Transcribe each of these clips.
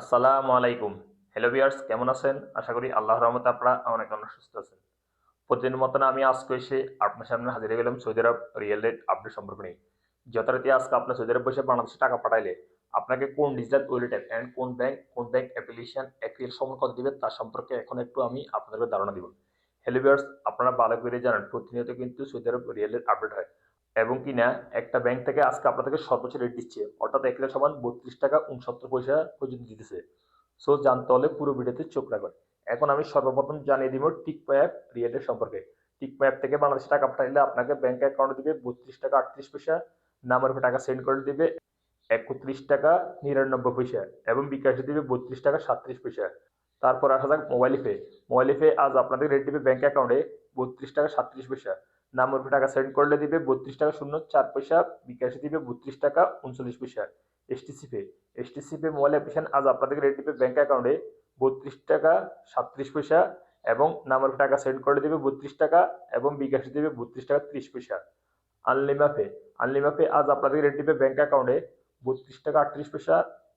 আসসালামু আলাইকুম। Hello viewers কেমন আছেন? আশা করি আল্লাহর রহমতে আপনারা অনেক অনেক সুস্থ আছেন। প্রতিদিনের মতন আমি আজকে এসে আপনার সামনে হাজির হয়ে গেলাম Saudi Arab riyal rate update সম্পর্কে নিয়ে। যথারীতি আজকে আপনার সৌদি আরব বসে বাংলাদেশে টাকা পাঠাইলে আপনাকে কোন ডিজিটাল ওয়ালেট অ্যাপ অ্যান্ড কোন ব্যাংক কোন ব্যাংক অ্যাপ্লিকেশন অ্যাক্রিয়াল কত দিবে তার সম্পর্কে এখন একটু আমি আপনাদেরকে ধারণা দিব। হ্যালো ভিউয়ার্স আপনারা ভালো করে জানেন, প্রতিনিয়ত কিন্তু Saudi Arab riyal rate update হয়। এবং কিনা একটা ব্যাংক থেকে আজকে আপনাদেরকে সর্বোচ্চ রেট দিচ্ছে। অর্থাৎ এক লিটার সমান বত্রিশ টাকা উনসত্তর পয়সা পর্যন্ত দিতেছে। সো জানতে হলে পুরো ভিডিওতে চোখ রাখবেন। এখন আমি সর্বপ্রথম জানিয়ে দিব টিকপা অ্যাপ রিয়েলের সম্পর্কে। টিকপা অ্যাপ থেকে বাংলাদেশে টাকা পাঠাইলে আপনাকে ব্যাংক অ্যাকাউন্টে দিবে বত্রিশ টাকা আটত্রিশ পয়সা, নামের উপর টাকা সেন্ড করে দিবে একত্রিশ টাকা নিরানব্বই পয়সা এবং বিকাশে দিবে বত্রিশ টাকা সাতত্রিশ পয়সা। তারপর আসা যাক মোবাইল পে মোবাইল পে আজ আপনাদের রেট দিবে ব্যাংক অ্যাকাউন্টে বত্রিশ টাকা সাতত্রিশ পয়সা। নামের উপর টাকা সেন্ড করলে দিবে, বত্রিশ টাকা শূন্য, চার পয়সা বিকাশে দিবে, বত্রিশ টাকা উনচল্লিশ পয়সা। STC pay STC pay mobile application আজ আপনাদের রেট দিবে ব্যাঙ্ক অ্যাকাউন্টে বত্রিশ টাকা সাতত্রিশ পয়সা এবং নামের উপর টাকা সেন্ড করে দিবে বত্রিশ টাকা এবং বিকাশে দিবে বত্রিশ টাকা ত্রিশ পয়সা। আনলিমা পে আনলিমা পে আজ আপনাদের রেট দিবে ব্যাংক অ্যাকাউন্টে বত্রিশ টাকা আটত্রিশ পয়সা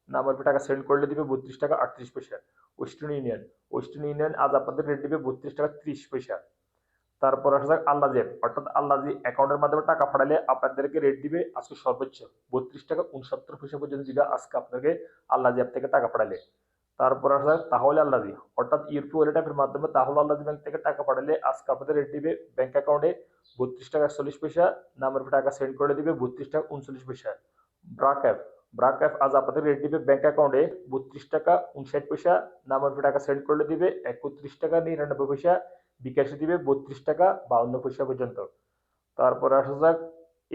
নামের উপর টাকা সেন্ড করলে দিবে বত্রিশ টাকা আটত্রিশ পয়সা। ওয়েস্টার্ন ইউনিয়ন ওয়েস্টার্ন ইউনিয়ন আজ আপনাদের রেট দিবে বত্রিশ টাকা ত্রিশ পয়সা। তারপর আসা যাক আল্লাজেব অর্থাৎ আল্লাজি অ্যাকাউন্টের মাধ্যমে টাকা পাঠালে আপনাদেরকে রেট দিবে আজকে সর্বোচ্চ বত্রিশ টাকা উনসত্তর পয়সা পর্যন্ত দিবে আজকে আপনাকে আল্লাজি অ্যাপ থেকে টাকা পাঠালে তারপর আসা যাক তাহলে আল্লাজি অর্থাৎ ইউপি ওয়ালেট অ্যাপের মাধ্যমে তাহলে আল্লাজি ব্যাংক থেকে টাকা পাঠালে আজকে আপনাদের রেট দিবে ব্যাংক অ্যাকাউন্টে বত্রিশ টাকা একচল্লিশ পয়সা নামের টাকা সেন্ড করে দিবে বত্রিশ টাকা উনচল্লিশ পয়সা। ব্রাক অ্যাপ ব্রাক অ্যাপ আজ আপনাদের রেট দিবে ব্যাংক অ্যাকাউন্টে বত্রিশ টাকা উনষাট পয়সা নামের টাকা সেন্ড করলে দিবে একত্রিশ টাকা নিরানব্বই পয়সা বিকাশে দিবে বত্রিশ টাকা বাউন্ন পয়সা পর্যন্ত। তারপর আসা যাক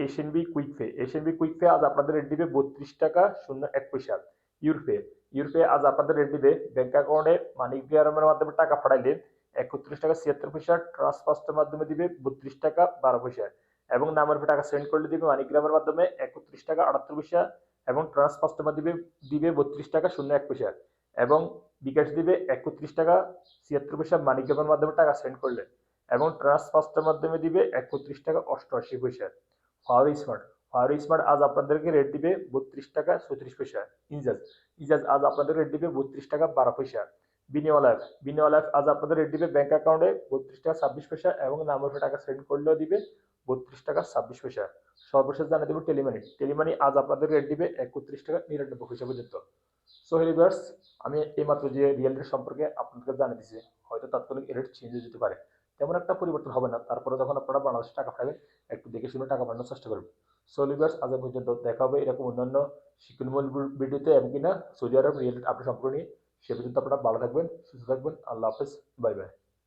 Asian B quick pay Asian B quick pay আজ আপনাদের রেট দিবে বত্রিশ টাকা শূন্য এক পয়সা। ইউরপে ইউরপে আজ আপনাদের রেট দিবে ব্যাংক অ্যাকাউন্টে মানি গ্রামের মাধ্যমে টাকা পাঠাইলে একত্রিশ টাকা ছিয়াত্তর পয়সা ট্রান্সফার্স্টের মাধ্যমে দিবে বত্রিশ টাকা বারো পয়সা এবং নামের টাকা সেন্ড করলে দিবে মানিগ্রামের মাধ্যমে একত্রিশ টাকা আটাত্তর পয়সা এবং ট্রান্সফার্স্টের মাধ্যমে দিবে বত্রিশ টাকা শূন্য এক পয়সা। এবং বিকাশ দিবে একত্রিশ টাকা, ছিয়াত্তর পয়সা মানিগ্রামের মাধ্যমে টাকা সেন্ড করলে এবং ট্রান্সফার্স্টের মাধ্যমে দিবে একত্রিশ টাকা অষ্টআশি পয়সা। ফাওয়ার স্মার্ট ফাওয়ার স্মার্ট আজ আপনাদেরকে রেট দিবে বত্রিশ টাকা চৌত্রিশ পয়সা। ইজাজ ইজাজ আজ আপনাদের রেট দিবে বত্রিশ টাকা বারো পয়সা। বিনিয়োগ লাইফ বিনিয়োগ লাইফ আজ আপনাদের রেট দিবে ব্যাংক অ্যাকাউন্টে বত্রিশ টাকা ছাব্বিশ পয়সা এবং নামের উপরে টাকা সেন্ড করলেও দিবে বত্রিশ টাকা ছাব্বিশ পয়সা। সর্বশেষ জানিয়ে দেবো টেলিমানি টেলিমানি আজ আপনাদের রেট দিবে একত্রিশ টাকা নিরানব্বই পয়সা পর্যন্ত। সো হেলিভার্স আমি এইমাত্র যে রিয়েল রেট সম্পর্কে আপনাদেরকে জানিয়ে দিয়েছি হয়তো তাৎক্ষণিক রেট চেঞ্জ হয়ে যেতে পারে। তেমন একটা পরিবর্তন হবে না তারপরে যখন আপনারা বাংলাদেশে টাকা পাঠাবেন, একটু দেখে শুনে টাকা পাঠানোর চেষ্টা করবেন। সো লিভার্স আজ পর্যন্ত দেখা হবে এরকম অন্যান্য শিক্ষণমূল ভিডিওতে, এবং কিনা সৌদি আরব রিয়েল আপডেট সম্পর্কে নিয়ে। সে পর্যন্ত আপনারা ভালো থাকবেন, সুস্থ থাকবেন। আল্লাহ হাফেজ, বাই বাই।